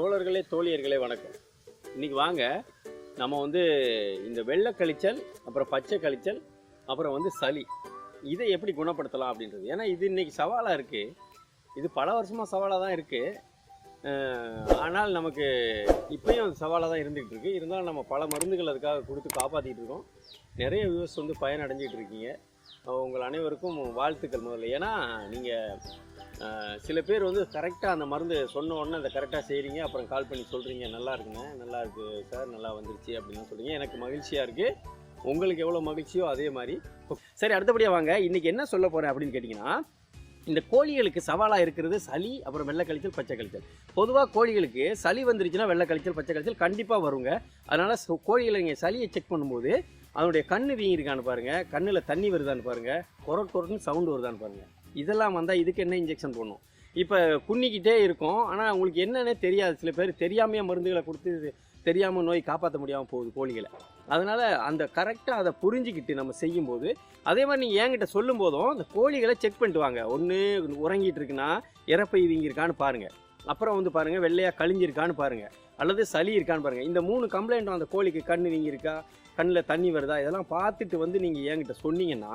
தோழர்களே தோழியர்களே வணக்கம். இன்றைக்கி வாங்க நம்ம வந்து இந்த வெள்ளை கழிச்சல் அப்புறம் பச்சை கழிச்சல் அப்புறம் வந்து சளி. இதை எப்படி குணப்படுத்தலாம் அப்படின்றது. ஏன்னா இது இன்றைக்கி சவாலாக இருக்குது இது பல வருஷமாக சவாலாக தான் இருக்குது ஆனால் நமக்கு இப்பயும் சவாலாக தான் இருந்துகிட்ருக்கு இருந்தாலும் நம்ம பல மருந்துகள் அதுக்காக கொடுத்து காப்பாற்றிட்டு இருக்கோம். நிறைய வியூவர்ஸ் வந்து பயனடைஞ்சிக்கிட்டு இருக்கீங்க. உங்கள் அனைவருக்கும் வாழ்த்துக்கள் முதல்ல. ஏன்னா நீங்கள் சில பேர் வந்து கரெக்டாக அந்த மருந்து சொன்ன உடனே அதை கரெக்டாக செய்கிறீங்க அப்புறம் கால் பண்ணி சொல்கிறீங்க நல்லா இருக்குங்க நல்லா இருக்குது சார் நல்லா வந்துருச்சு அப்படின்னு சொல்கிறீங்க எனக்கு மகிழ்ச்சியாக இருக்குது உங்களுக்கு எவ்வளோ மகிழ்ச்சியோ அதே மாதிரி. சரி அடுத்தபடியாக வாங்க. இன்றைக்கி என்ன சொல்ல போகிறேன் அப்படின்னு கேட்டிங்கன்னா இந்த கோழிகளுக்கு சவாலாக இருக்கிறது சளி அப்புறம் வெள்ளை கழிச்சல் பச்சை கழிச்சல். பொதுவாக கோழிகளுக்கு சளி வந்துருச்சுன்னா வெள்ளை கழிச்சல் பச்சை கழிச்சல் கண்டிப்பாக வருங்க. அதனால் கோழிகளை நீங்கள் சளியை செக் பண்ணும்போது அதனுடைய கண்ணு வீங்கிருக்கான்னு பாருங்கள் கண்ணில் தண்ணி வருதான்னு பாருங்கள் கொரட் கொரட்னு சவுண்டு வருதான்னு பாருங்கள் இதெல்லாம் வந்தால் இதுக்கு என்ன இன்ஜெக்ஷன் போடணும்? இப்போ குன்னிக்கிட்டே இருக்கும். ஆனால் உங்களுக்கு என்னன்னே தெரியாது. சில பேர் தெரியாமையே மருந்துகளை கொடுத்து தெரியாமல் நோய் காப்பாற்ற முடியாமல் போகுது கோழிகளை. அதனால் அந்த கரெக்டாக அதை புரிஞ்சுக்கிட்டு நம்ம செய்யும்போது அதே மாதிரி நீங்கள் என்கிட்ட சொல்லும் போதும் அந்த கோழிகளை செக் பண்ணிட்டு வாங்க. ஒன்று உறங்கிட்டு இருக்குன்னா இறப்பை வீங்கியிருக்கான்னு பாருங்கள் அப்புறம் வந்து பாருங்கள் வெள்ளையாக கழிஞ்சிருக்கான்னு பாருங்கள் அல்லது சளி இருக்கான்னு பாருங்கள் இந்த மூணு கம்ப்ளைண்ட்டும் அந்த கோழிக்கு கண் வீங்கியிருக்கா கண்ணில் தண்ணி வருதா? இதெல்லாம் பார்த்துட்டு வந்து நீங்கள் என்கிட்ட சொன்னீங்கன்னா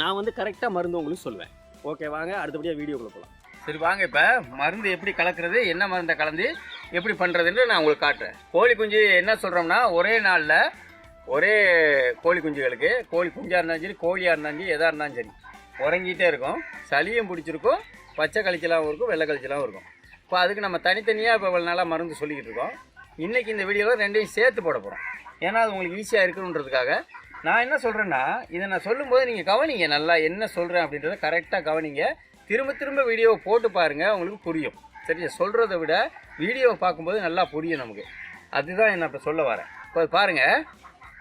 நான் வந்து கரெக்டாக மருந்து உங்களுக்கு சொல்லுவேன். ஓகே வாங்க அடுத்தபடியாக வீடியோக்குள்ளே போகலாம் சரி வாங்க இப்போ. மருந்து எப்படி கலக்கிறது என்ன மருந்தை கலந்து எப்படி பண்ணுறதுன்னு நான் உங்களுக்கு காட்டுறேன். கோழி குஞ்சு என்ன சொல்கிறோம்னா ஒரே நாளில் ஒரே கோழி குஞ்சுகளுக்கு கோழி குஞ்சாக இருந்தாலும் சரி கோழியாக இருந்தாலும் சரி எதாக இருந்தாலும் சரி உறங்கிட்டே இருக்கும். சளியும் பிடிச்சிருக்கும் பச்சை கழிச்சலாகவும் இருக்கும் வெள்ளை கழிச்சலாகவும் இருக்கும். இப்போ அதுக்கு நம்ம தனித்தனியாக இப்போ இவ்வளோ நாளாக மருந்து சொல்லிக்கிட்டு இருக்கோம். இன்றைக்கி இந்த வீடியோவில் ரெண்டையும் சேர்த்து போட போகிறோம் ஏன்னா அது உங்களுக்கு ஈஸியாக இருக்கணுன்றதுக்காக. நான் என்ன சொல்கிறேன்னா இதை நான் சொல்லும்போது நீங்கள் கவனிங்க நல்லா என்ன சொல்கிறேன் அப்படின்றத கரெக்டாக கவனிங்க. திரும்ப திரும்ப வீடியோவை போட்டு பாருங்கள் உங்களுக்கு புரியும். சரியா? சொல்கிறத விட வீடியோவை பார்க்கும்போது நல்லா புரியும் நமக்கு. அதுதான் என்ன இப்போ சொல்ல வரேன். இப்போ பாருங்கள்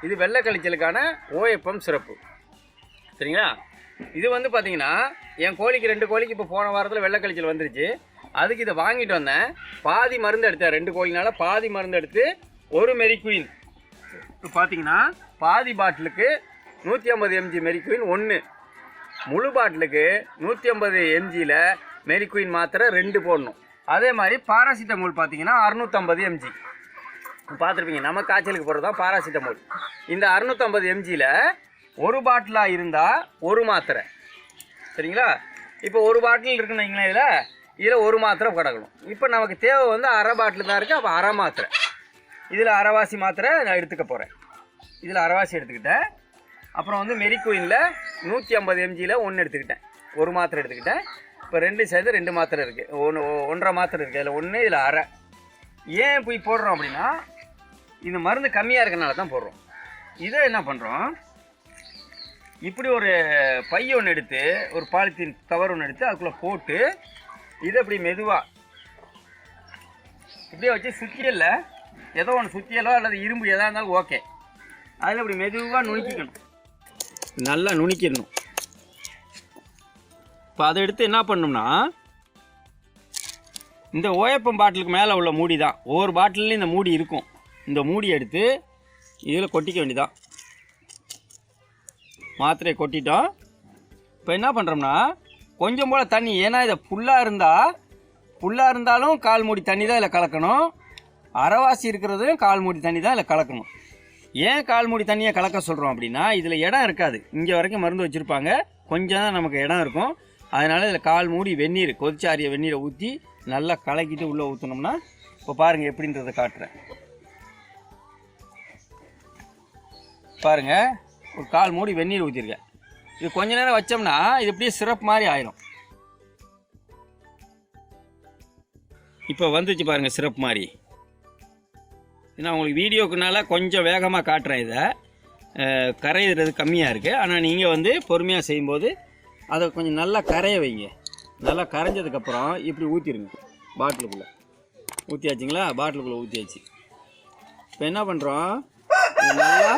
இது வெள்ளை கழிச்சலுக்கான ஓஎப்பம் சிறப்பு. சரிங்களா? இது வந்து பார்த்தீங்கன்னா என் கோழிக்கு ரெண்டு கோழிக்கு இப்போ போன வாரத்தில் வெள்ளை கழிச்சல் வந்துருச்சு. அதுக்கு இதை வாங்கிட்டு வந்தேன். பாதி மருந்து எடுத்தேன் ரெண்டு கோழினால பாதி மருந்து எடுத்து ஒரு மெரிக்குயின் இப்போ பார்த்தீங்கன்னா பாதி பாட்டிலுக்கு நூற்றி ஐம்பது எம்ஜி மெரிக்குயின் ஒன்று முழு பாட்டிலுக்கு நூற்றி ஐம்பது எம்ஜியில் மெரிக்குயின் மாத்திரை ரெண்டு போடணும். அதே மாதிரி பாராசிட்டமோல் பார்த்தீங்கன்னா அறுநூற்றம்பது எம்ஜி பார்த்துருப்பீங்க நம்ம காய்ச்சலுக்கு போகிறது தான் பாராசிட்டமோல். இந்த அறுநூற்றம்பது எம்ஜியில் ஒரு பாட்டிலாக இருந்தால் ஒரு மாத்திரை. சரிங்களா? இப்போ ஒரு பாட்டில் இருக்குன்னு வைங்களேன் இதில். இதில் ஒரு மாத்திரை கிடக்கணும் இப்போ நமக்கு தேவை வந்து அரை பாட்டில் தான் இருக்குது அப்போ அரை மாத்திரை. இதில் அரைவாசி மாத்திரை நான் எடுத்துக்க போகிறேன். இதில் அரைவாசி எடுத்துக்கிட்டேன். அப்புறம் வந்து மெரிக்குயினில் நூற்றி ஐம்பது எம்ஜியில் ஒன்று எடுத்துக்கிட்டேன். ஒரு மாத்திரை எடுத்துக்கிட்டேன். இப்போ ரெண்டு சேர்ந்து ரெண்டு மாத்திரை இருக்குது. ஒன்று ஒன்றரை மாத்திரை இருக்குது. அதில் ஒன்று இதில் அரை. ஏன் போய் போடுறோம் அப்படின்னா இந்த மருந்து கம்மியாக இருக்கனால தான் போடுறோம். இதை என்ன பண்ணுறோம்? இப்படி ஒரு பை ஒன்று எடுத்து ஒரு பாலித்தீன் கவர் ஒன்று எடுத்து அதுக்குள்ளே போட்டு இது அப்படி மெதுவாக இப்படியே வச்சு சுத்தியல்ல ஏதோ ஒன்று சுத்தியலோ அல்லது இரும்பு எதாக இருந்தாலும் ஓகே அதில் இப்படி மெதுவாக நுணுக்கிக்கணும். நல்லா நுணுக்கிடணும். இப்போ அதை எடுத்து என்ன பண்ணோம்னா இந்த ஓயப்பம் பாட்டிலுக்கு மேலே உள்ள மூடி தான். ஒவ்வொரு பாட்டிலையும் இந்த மூடி இருக்கும். இந்த மூடி எடுத்து இதில் கொட்டிக்க வேண்டியதான் மாத்திரையை கொட்டிட்டோம். இப்போ என்ன பண்ணுறோம்னா கொஞ்சம் போல் தண்ணி. ஏன்னா இதை ஃபுல்லாக இருந்தால் ஃபுல்லாக இருந்தாலும் கால் மூடி தண்ணி தான் இதில் கலக்கணும். அரைவாசி இருக்கிறதும் கால் மூடி தண்ணி தான் இதில் கலக்கணும். ஏன் கால் மூடி தண்ணியை கலக்க சொல்கிறோம் அப்படின்னா இதில் இடம் இருக்காது. இங்கே வரைக்கும் மருந்து வச்சுருப்பாங்க. கொஞ்சம் தான் நமக்கு இடம் இருக்கும். அதனால் இதில் கால் மூடி வெந்நீர் கொதிச்சாரிய வெந்நீரை ஊற்றி நல்லா கலக்கிட்டு உள்ளே ஊற்றினோம்னா இப்போ பாருங்கள் எப்படின்றத காட்டுறேன். பாருங்கள் ஒரு கால் மூடி வெந்நீர் ஊற்றிருக்கேன் இது கொஞ்ச நேரம் வச்சோம்னா இது இப்படியே சிரப் மாதிரி ஆயிரும். இப்போ வந்துச்சு பாருங்கள் சிரப் மாதிரி. நான் உங்களுக்கு வீடியோக்குனால கொஞ்சம் வேகமாக காட்டுறேன் இதை. கரையிறது கம்மியாக இருக்குது ஆனால் நீங்கள் வந்து பொறுமையாக செய்யும்போது அதை கொஞ்சம் நல்லா கரைய வைங்க. நல்லா கரைஞ்சதுக்கப்புறம் இப்படி ஊற்றிடுங்க பாட்டிலுக்குள்ளே. ஊற்றியாச்சுங்களா பாட்டிலுக்குள்ளே ஊற்றியாச்சு இப்போ என்ன பண்ணுறோம் நல்லா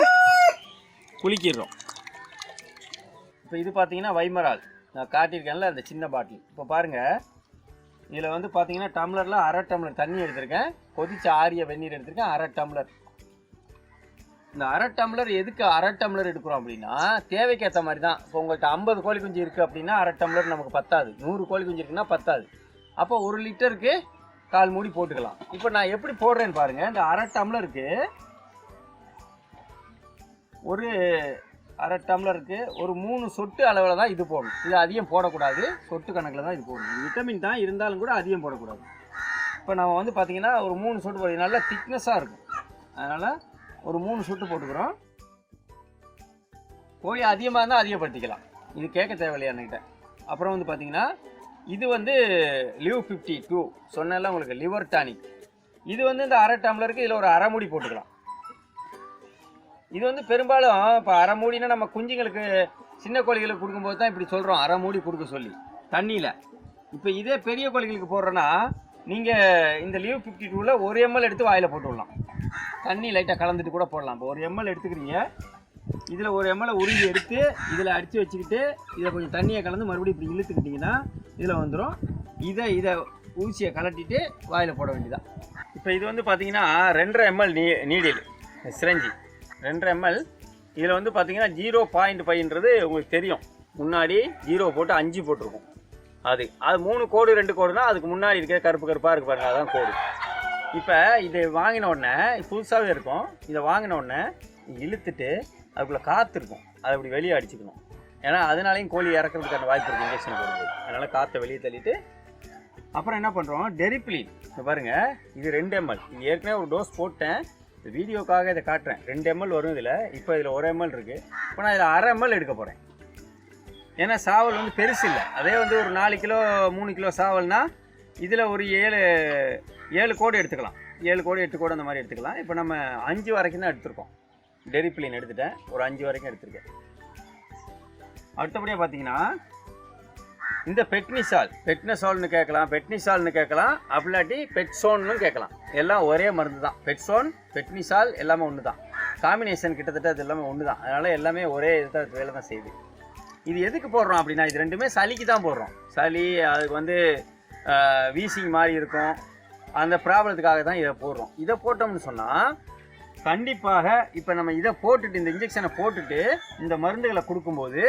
குளிக்கிடுறோம். இப்போ இது பார்த்தீங்கன்னா வைமரால். நான் காட்டியிருக்கேன்ல அந்த சின்ன பாட்டில். இப்போ பாருங்கள் இதில் வந்து பார்த்தீங்கன்னா டம்ளரில் அரை டம்ளர் தண்ணி எடுத்திருக்கேன். கொதிச்சு ஆரிய வெந்நீர் எடுத்திருக்கேன். அரை டம்ளர். இந்த அரை டம்ளர் எதுக்கு அரை டம்ளர் எடுக்கிறோம் அப்படின்னா தேவைக்கேற்ற மாதிரி தான் இப்போ உங்கள்கிட்ட ஐம்பது கோழி குஞ்சு இருக்குது அப்படின்னா அரை டம்ளர் நமக்கு பத்தாது. நூறு கோழி குஞ்சு இருக்குன்னா பத்தாது. அப்போ ஒரு லிட்டருக்கு கால் மூடி போட்டுக்கலாம். இப்போ நான் எப்படி போடுறேன்னு பாருங்கள் இந்த அரை டம்ளருக்கு ஒரு அரை டம்ளருக்கு ஒரு மூணு சொட்டு அளவில் தான் இது போடணும். இது அதிகம் போடக்கூடாது. சொட்டு கணக்கில் தான் இது போடணும். விட்டமின் தான். இருந்தாலும் கூட அதிகம் போடக்கூடாது. இப்போ நம்ம வந்து பார்த்திங்கன்னா ஒரு மூணு சொட்டு போடுறது நல்லா திக்னஸாக இருக்கும். அதனால் ஒரு மூணு சொட்டு போட்டுக்கிறோம். கோழி அதிகமாக இருந்தால் அதிகப்படுத்திக்கலாம். இது கேட்க தேவையில்லையா என்கிட்ட. அப்புறம் வந்து பார்த்திங்கன்னா இது வந்து லிவ் ஃபிஃப்டி டூ சொன்னதெல்லாம் உங்களுக்கு லிவர் டானிக் இது வந்து இந்த அரை டம்ளருக்கு இதில் ஒரு அரை மூடி போட்டுக்கலாம். இது வந்து பெரும்பாலும் இப்போ அரை மூடினா நம்ம குஞ்சுங்களுக்கு சின்ன கோழிகளுக்கு கொடுக்கும்போது தான் இப்படி சொல்கிறோம் அரை மூடி கொடுக்க சொல்லி தண்ணியில். இப்போ இதே பெரிய கோழிகளுக்கு போடுறோன்னா நீங்கள் இந்த லீவ் ஃபிஃப்டி டூவில் ஒரு எம்எல் எடுத்து வாயில் போட்டு விடலாம். தண்ணி லைட்டாக கலந்துட்டு கூட போடலாம். இப்போ ஒரு எம்எல் எடுத்துக்கிறீங்க. இதில் ஒரு எம்எல்ஏ உருகி எடுத்து இதில் அடித்து வச்சுக்கிட்டு இதை கொஞ்சம் தண்ணியை கலந்து மறுபடியும் இப்படி இழுத்துக்கிட்டிங்கன்னா இதில் வந்துடும் இதை இதை ஊசியை கலட்டிட்டு வாயில் போட வேண்டியதான் இப்போ இது வந்து பார்த்தீங்கன்னா ரெண்டரை எம்எல் நீ நீடில். சிரஞ்சி. ரெண்டரை எம்எல் இதில் வந்து பார்த்தீங்கன்னா ஜீரோ பாயிண்ட் ஃபைவ்ன்றது உங்களுக்கு தெரியும். முன்னாடி ஜீரோ போட்டு அஞ்சு போட்டிருக்கும். அது அது மூணு கோடு ரெண்டு கோடுனா அதுக்கு முன்னாடி இருக்க கருப்பு கருப்பாக இருக்கு பாருங்க அதான் கோடு. இப்போ இது வாங்கின உடனே புதுசாகவே இருக்கும். இதை வாங்கின உடனே இழுத்துட்டு அதுக்குள்ளே காற்று இருக்கும். அதை இப்படி வெளியே அடிச்சுக்கணும். ஏன்னா அதனாலையும் கோழி இறக்குறதுக்கான வாய்ப்பு இருக்குது இன்ஜெக்ஷன் போடும்போது. அதனால் காற்றை வெளியே தள்ளிட்டு அப்புறம் என்ன பண்ணுறோம் டெரிப்ளின் இப்போ பாருங்கள் இது ரெண்டு எம்எல் இது ஏற்கனவே ஒரு டோஸ் போட்டேன். வீடியோக்காக இதை காட்டுறேன். ரெண்டு எம்எல் வரும் இதில். இப்போ இதில் ஒரு எம்எல் இருக்குது இப்போ நான் இதில் அரை எம்எல் எடுக்க போகிறேன் ஏன்னா சாவல் வந்து பெருசு இல்லை. அதே வந்து ஒரு நாலு கிலோ மூணு கிலோ சாவல்னா இதில் ஒரு ஏழு ஏழு கோடு எடுத்துக்கலாம். ஏழு கோடு எட்டு கோடு அந்த மாதிரி எடுத்துக்கலாம். இப்போ நம்ம அஞ்சு வரைக்கும் தான் எடுத்திருக்கோம். டெரிப்ளின் எடுத்துட்டேன். ஒரு அஞ்சு வரைக்கும் எடுத்திருக்கேன். அடுத்தபடியாக பார்த்தீங்கன்னா இந்த பெட்னிசால் பெட்னசால்னு கேட்கலாம் பெட்னிசால்னு கேட்கலாம் அப்படிலாட்டி பெட்சோன்னு கேட்கலாம். எல்லாம் ஒரே மருந்து தான் பெட்சோன் பெட்னிசால் எல்லாமே ஒன்று தான் காம்பினேஷன் கிட்டத்தட்ட அது எல்லாமே ஒன்று தான் அதனால் எல்லாமே ஒரே இதை வேலை தான் செய்யுது. இது எதுக்கு போடுறோம் அப்படின்னா இது ரெண்டுமே சளிக்கு தான் போடுறோம். சளி அதுக்கு வந்து வீசிங் மாதிரி இருக்கும். அந்த ப்ராப்ளத்துக்காக தான் இதை போடுறோம். இதை போட்டோம்னு சொன்னால் கண்டிப்பாக இப்போ நம்ம இதை போட்டுட்டு இந்த இன்ஜெக்ஷனை போட்டுட்டு இந்த மருந்துகளை கொடுக்கும்போது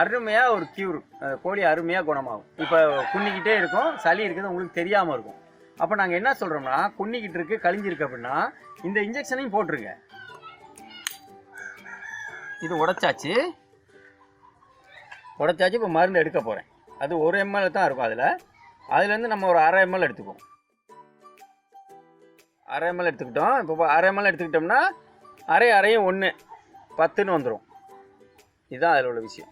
அருமையாக ஒரு கியூர் கோழி அருமையாக குணமாகும். இப்போ குன்னிக்கிட்டே இருக்கும் சளி இருக்குது உங்களுக்கு தெரியாமல் இருக்கும். அப்போ நாங்கள் என்ன சொல்கிறோம்னா குன்னிக்கிட்டு இருக்கு கழிஞ்சிருக்கு அப்படின்னா இந்த இன்ஜெக்ஷனையும் போட்டுருங்க. இது உடச்சாச்சு. உடச்சாச்சு இப்போ மருந்து எடுக்க போகிறேன் அது ஒரு எம்எல் தான் இருக்கும் அதில். அதுலேருந்து நம்ம ஒரு அரை எம்எல் எடுத்துக்குவோம். அரை எம்எல் எடுத்துக்கிட்டோம். இப்போ அரை எம்எல் எடுத்துக்கிட்டோம்னா அரை அரையும் ஒன்று பத்துன்னு வந்துடும் இதுதான் அதில் உள்ள விஷயம்.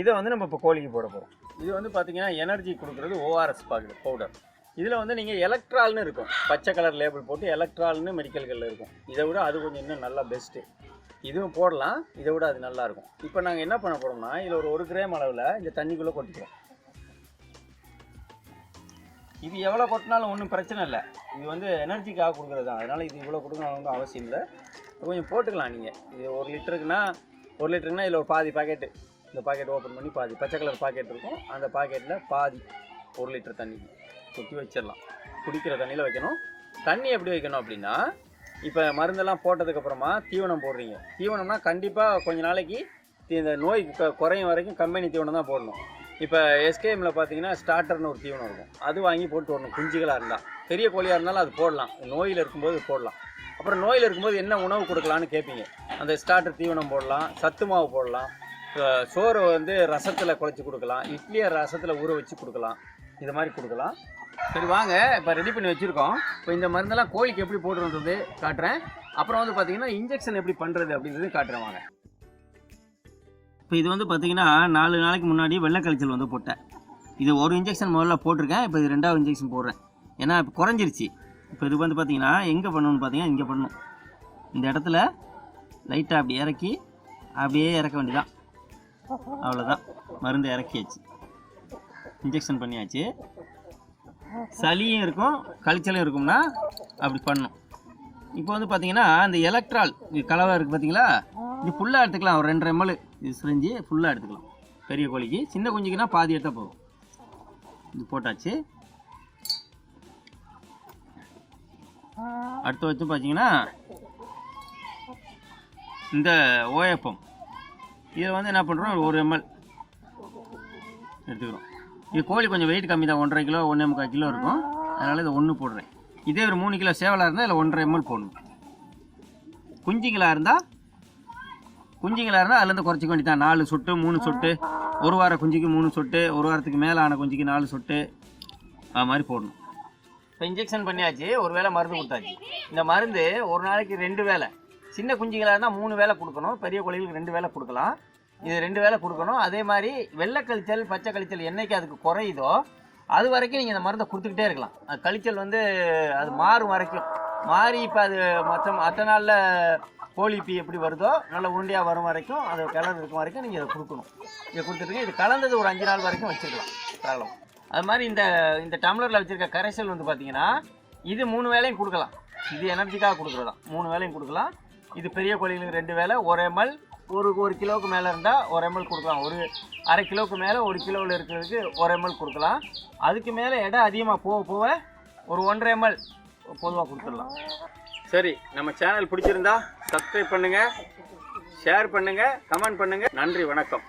இதை வந்து நம்ம இப்போ கோழிக்கு போட போகிறோம் இது வந்து பார்த்திங்கன்னா எனர்ஜி கொடுக்குறது ஓஆர்எஸ் பாக்கு பவுடர் இதில் வந்து நீங்கள் எலக்ட்ரால்னு இருக்கும். பச்சை கலர் லேபிள் போட்டு எலக்ட்ரால்னு மெடிக்கல்களில் இருக்கும். இதை விட அது கொஞ்சம் இன்னும் நல்லா பெஸ்ட்டு இதுவும் போடலாம். இதை விட அது நல்லாயிருக்கும் இப்போ நாங்கள் என்ன பண்ண போகிறோம்னா இதில் ஒரு ஒரு கிராம் அளவில் இந்த தண்ணிக்குள்ளே கொட்டிக்கிறோம். இது எவ்வளோ கொட்டினாலும் ஒன்றும் பிரச்சனை இல்லை. இது வந்து எனர்ஜிக்காக கொடுக்குறது தான். அதனால் இது இவ்வளோ கொடுக்கணும் அவசியம் இல்லை. கொஞ்சம் போட்டுக்கலாம் நீங்கள் இது ஒரு லிட்டருக்குன்னா ஒரு லிட்டருக்குன்னா இதில் ஒரு பாதி பாக்கெட்டு இந்த பாக்கெட் ஓப்பன் பண்ணி பாதி. பச்சை கலர் பாக்கெட் இருக்கும். அந்த பாக்கெட்டில் பாதி ஒரு லிட்டர் தண்ணி கொட்டி வச்சிடலாம். குடிக்கிற தண்ணியில் வைக்கணும். தண்ணி எப்படி வைக்கணும் அப்படின்னா இப்போ மருந்தெல்லாம் போட்டதுக்கப்புறமா தீவனம் போடுறீங்க. தீவனம்னா கண்டிப்பாக கொஞ்ச நாளைக்கு இந்த நோய் க- குறையும் வரைக்கும் கம்பெனி தீவனம் தான் போடணும். இப்போ எஸ்கேஎம்மில் பார்த்தீங்கன்னா ஸ்டார்டர்னு ஒரு தீவனம் இருக்கும். அது வாங்கி போட்டு வரணும். குஞ்சுகளாக இருந்தால் பெரிய கோழியாக இருந்தாலும் அது போடலாம். நோயில் இருக்கும்போது போடலாம். அப்புறம் நோயில் இருக்கும்போது என்ன உணவு கொடுக்கலான்னு கேட்பீங்க அந்த ஸ்டார்டர் தீவனம் போடலாம் சத்து மாவு போடலாம் சோறு சோறை வந்து ரசத்தில் குழச்சி கொடுக்கலாம் இட்லியை ரசத்தில் ஊற வச்சு கொடுக்கலாம். இது மாதிரி கொடுக்கலாம். சரி வாங்க. இப்போ ரெடி பண்ணி வச்சுருக்கோம். இப்போ இந்த மருந்தெல்லாம் கோழிக்கு எப்படி போடுறது காட்டுறேன். அப்புறம் வந்து பார்த்திங்கன்னா இன்ஜெக்ஷன் எப்படி பண்ணுறது அப்படின்றது காட்டுறேன் வாங்க. இப்போ இது வந்து பார்த்தீங்கன்னா நாலு நாளைக்கு முன்னாடி வெள்ளை கழிச்சல் வந்து போட்டேன். இது ஒரு இன்ஜெக்ஷன் முதல்ல போட்டிருக்கேன் இப்போ இது ரெண்டாவது இன்ஜெக்ஷன் போடுறேன். ஏன்னா இப்போ குறைஞ்சிருச்சு. இப்போ இது வந்து பார்த்தீங்கன்னா எங்கே பண்ணணும்னு பார்த்தீங்கன்னா இங்கே பண்ணணும். இந்த இடத்துல லைட்டாக அப்படி இறக்கி அப்படியே இறக்க வேண்டியதான் அவ்வளோதான் மருந்து இறக்கியாச்சு. இன்ஜெக்ஷன் பண்ணியாச்சு. சளியும் இருக்கும் கழிச்சலும் இருக்கும்னா அப்படி பண்ணும். இப்போ வந்து பார்த்தீங்கன்னா இந்த எலக்ட்ரால் கலவை இருக்குது பார்த்தீங்களா இது ஃபுல்லாக எடுத்துக்கலாம் ஒரு ரெண்டரை எம்எல் இது சிரிஞ்சு ஃபுல்லாக எடுத்துக்கலாம். பெரிய கோழிக்கு. சின்ன குஞ்சுக்குன்னா பாதி எடுத்தால் போதும். இது போட்டாச்சு. அடுத்து வச்சு பார்த்தீங்கன்னா இந்த ஓயப்பம் இதை வந்து என்ன பண்ணுறோம் ஒரு எம்எல் எடுத்துக்கிறோம். இது கோழி கொஞ்சம் வெயிட் கம்மி தான். ஒன்றரை கிலோ ஒன்றே முக்கால் கிலோ இருக்கும். அதனால் இதை ஒன்று போடுறேன். இதே ஒரு மூணு கிலோ சேவலாக இருந்தால் இதில் ஒன்றரை எம்எல் போடணும். குஞ்சுங்களாக இருந்தால் குஞ்சுங்களாக இருந்தால் அதுலேருந்து குறைச்சிக்க வேண்டியதான் நாலு சொட்டு மூணு சொட்டு. ஒரு வார குஞ்சுக்கு மூணு சொட்டு ஒரு வாரத்துக்கு மேலே ஆன குஞ்சுக்கு நாலு சொட்டு. அது மாதிரி போடணும். இப்போ இன்ஜெக்ஷன் பண்ணியாச்சு ஒரு வேளை மருந்து கொடுத்தாச்சு. இந்த மருந்து ஒரு நாளைக்கு ரெண்டு வேளை. சின்ன குஞ்சுங்களாக இருந்தால் மூணு வேளை கொடுக்கணும் பெரிய கோழிகளுக்கு ரெண்டு வேளை கொடுக்கலாம். இது ரெண்டு வேளை கொடுக்கணும். அதே மாதிரி வெள்ளை கழிச்சல் பச்சை கழிச்சல் என்னைக்கு அதுக்கு குறையுதோ அது வரைக்கும் நீங்கள் இந்த மருந்தை கொடுத்துக்கிட்டே இருக்கலாம். அது கழிச்சல் வந்து அது மாறும் வரைக்கும். மாறி இப்போ அது மற்ற மற்ற நாளில் கோழி பீ எப்படி வருதோ நல்ல உருண்டையாக வரும் வரைக்கும் அது கலர் இருக்கும் வரைக்கும் நீங்கள் இதை கொடுக்கணும். இதை கொடுத்துருங்க இது கலந்தது ஒரு அஞ்சு நாள் வரைக்கும் வச்சுக்கலாம் தாராளம் அது மாதிரி இந்த இந்த டம்ளரில் வச்சுருக்க கரைசல் வந்து பார்த்தீங்கன்னா இது மூணு வேலையும் கொடுக்கலாம். இது எனர்ஜிக்காக கொடுக்குறதா. மூணு வேலையும் கொடுக்கலாம். இது பெரிய கோழிகளுக்கு ரெண்டு வேளை ஒரு எம்எல் ஒரு ஒரு கிலோவுக்கு மேலே இருந்தால் ஒரு எம்எல் கொடுக்கலாம். ஒரு அரை கிலோவுக்கு மேலே ஒரு கிலோவில் இருக்கிறதுக்கு ஒரு எம்எல் கொடுக்கலாம். அதுக்கு மேலே இடம் அதிகமாக போக போக ஒரு ஒன்றரை எம்எல் பொதுவாக கொடுத்துடலாம். சரி நம்ம சேனல் பிடிச்சிருந்தா சப்ஸ்கிரைப் பண்ணுங்க ஷேர் பண்ணுங்க கமெண்ட் பண்ணுங்க. நன்றி வணக்கம்.